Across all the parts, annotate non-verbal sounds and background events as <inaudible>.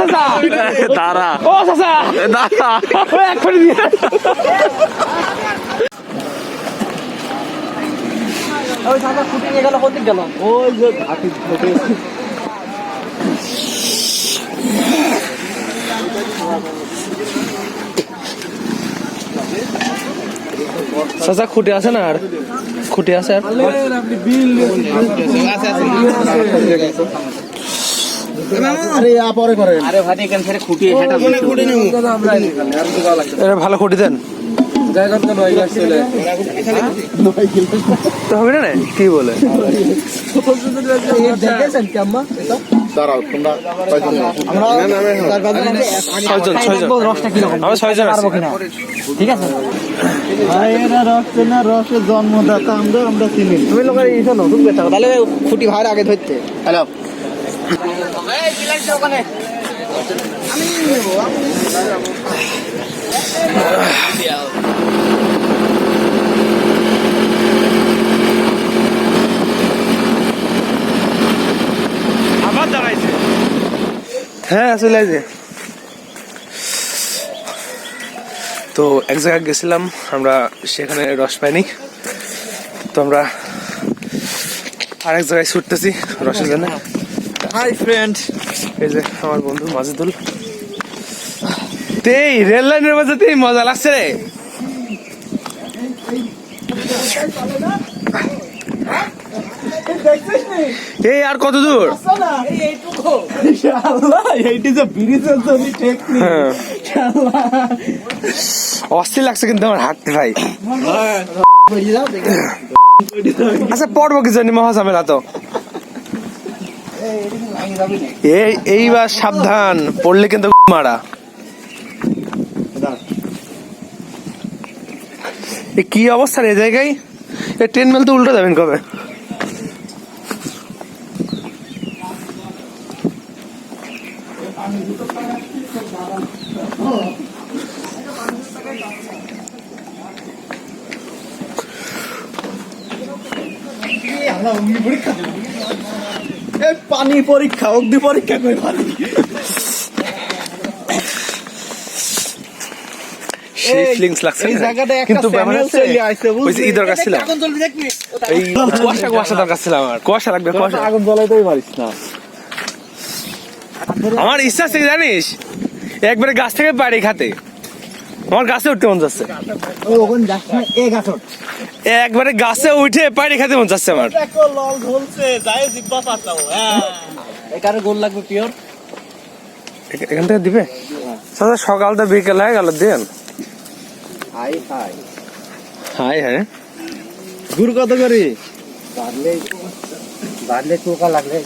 চাচা। <laughs> দাঁড়া। ও চাচা। দাঁড়া। ও এক্ষুনি দিয়ে। ওই চাচা ফুটে নিয়ে গেল কোন দিক গেল? ওই যে ঘাটি ফুটে চাচা খুঁটে আছে না আর? খুঁটে আছে আর? আরে আ পরে ভালো খুঁটি দেন। হবে না কি বলে। ঠিক আছে? জন্মদাতা আমরা আমরা চিনি। তুমি লোকের ইসো নতুন বেচা তাহলে খুঁটি ভাইয়ের আগে ধরতে। হ্যালো। হ্যাঁ চলে আসে তো এক জায়গায় গেছিলাম, আমরা সেখানে রস পাইনি। তো আমরা আরেক জায়গায় ছুটতেছি রসের জন্য। হাই ফ্রেন্ড এই যে আমার বন্ধু মাজেদুল। তেই রেল লাইনের মাঝে তেই মজা লাগছে রে। এই আর কত দূর? হ্যাঁ। অস্থির লাগছে কিন্তু আমার হাঁটতে ভাই। আচ্ছা পড়ব কি জানি মহা ঝামেলা তো। এইবার সাবধান, পড়লে কিন্তু মারা। কি অবস্থা রে জায়গায়? এ, ট্রেন মেল তো উল্টো যাবেন কবে? পানি পরীক্ষা অগ্নি পরীক্ষা করে পানি? সেই ফিলিংস লাগছে এই না? জায়গাটা একটা কিন্তু ব্যাপার হচ্ছে ওই যে দরকার ছিল। এখন চলবি দেখবি? এই কুয়াশা কুয়াশা দরকার ছিল আমার। কুয়াশা লাগবে কুয়াশা। আগুন জ্বলাইতেই পারিস না। আমার ইচ্ছা আছে জানিস? একবারে গাছ থেকে বাড়ি খাতে। আমার গাছে উঠতে মন যাচ্ছে। একবারে গাছে উঠে পাড়ি খেতে মন যাচ্ছে আমার। জিব্বা হ্যাঁ। এখানে গোল লাগবে পিওর। এখান থেকে দিবে? সাদা সকালটা বিকেল হয়ে গেল দেন। Hi hi. হাই হ্যাঁ গুড় কত করে? বাড়লে বাড়লে টোকা লাগলে?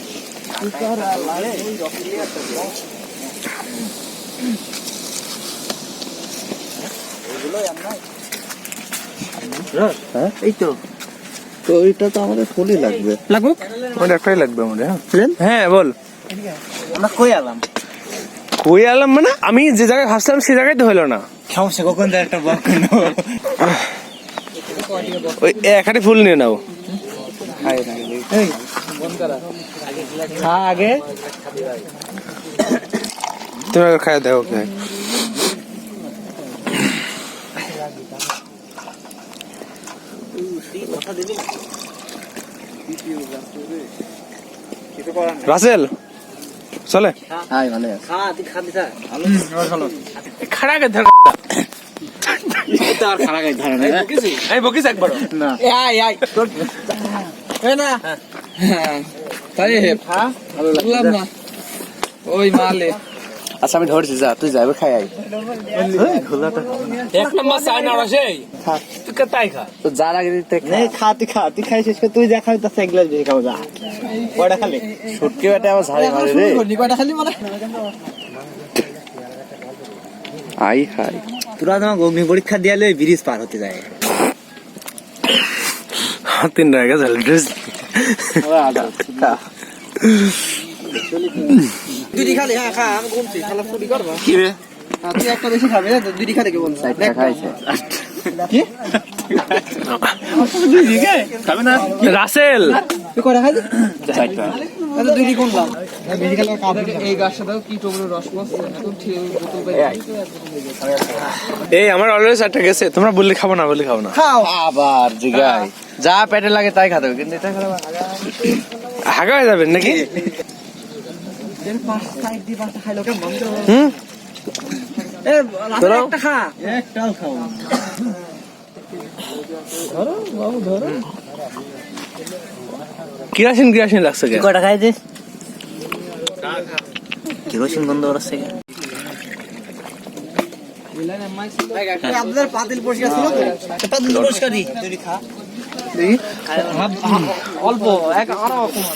এই তো। তো এটা তো আমাদের ফুলই লাগবে। লাগুক? একটাই লাগবে আমার হ্যাঁ। হ্যাঁ বল। আমরা কই আলাম? কই আলাম মানে? আমি যে জায়গায় ভাবছিলাম সে জায়গায় তো হলো না। সমস্যা কখন একটা বক ওই একাটি ফুল নিয়ে নাও। আগে। তুমি খাই দেখো রাসেল চলে। হাই ভালো খা তুই খা দিতা খাড়া কে ধর। তো আর খারাপ গাই না আমি বকিস। একবার। না। আয় আয়। তোর এ না। তাই হে। ফা বললাম না। ওই মালে। আচ্ছা আমি ধরছি যা তুই যাবে খাই আই এক নম্বর চাই না রসেই তুই কে তাই খা। তো যার আগে দিতে নেই খা। তুই খা তুই খাই শেষ করে তুই যা খাবি তার এক গ্লাস বেশি খাব যা। কয়টা খালি। সুটকে বেটে আবার ঝাড়ি মারে রে। কয়টা খালি মানে। আই হাই তোরা তোমার অগ্নি পরীক্ষা দিয়ে ওই ব্রিজ পার হতে যায়। তিন টাকা ঝাল ড্রেস দুটি খালি হ্যাঁ খা আমি ঘুমছি খালা ফুটি করবা। কি রে? তুই একটা বেশি খাবি দুটি খালি কে বলছিস খাইছে। রাসেল। এই আমার অলরেডি চারটা গেছে তোমরা বললে খাব না বললে খাব না। খাও। আবার জিগাই। যা পেটে লাগে তাই খাতে হবে কিন্তু এটা হাগা হয়ে যাবেন নাকি? হুম? এ লাস্টে ধরো। কিরাসিন কিরাসিন লাগছে কেন কয়টা খাই দিস কেরোসিন বন্ধ করাচ্ছে আপনাদের পাতিল পরিষ্কার ছিল তো? পাতিল পরিষ্কারই যদি খা। অল্প এক আরও কম